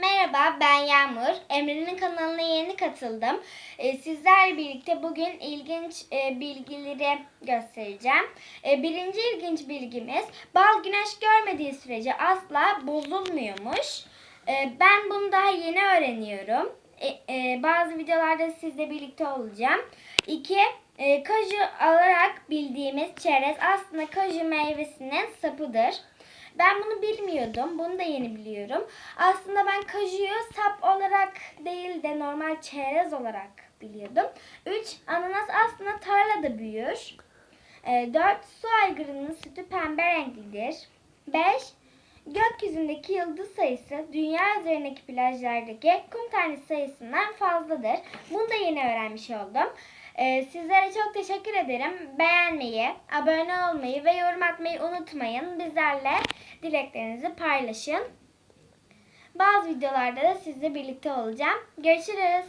Merhaba ben Yağmur. Emre'nin kanalına yeni katıldım. Ee, sizlerle birlikte bugün ilginç e, bilgileri göstereceğim. Ee, birinci ilginç bilgimiz bal güneş görmediği sürece asla bozulmuyormuş. Ee, ben bunu daha yeni öğreniyorum. E, e, bazı videolarda sizle birlikte olacağım. İki, kaju alarak bildiğimiz çerez aslında kaju meyvesinin sapıdır. Ben bunu bilmiyordum. Bunu da yeni biliyorum. Aslında ben kajuyu sap olarak değil de normal çerez olarak biliyordum. 3. Ananas aslında tarlada büyür. 4. Su aygırının sütü pembe renklidir. 5. Gökyüzündeki yıldız sayısı dünya üzerindeki plajlardaki kum tanesi sayısından fazladır. Bunu da yeni öğrenmiş oldum. Ee, sizlere çok teşekkür ederim. Beğenmeyi, abone olmayı ve yorum atmayı unutmayın. Bizlerle dileklerinizi paylaşın. Bazı videolarda da sizle birlikte olacağım. Görüşürüz.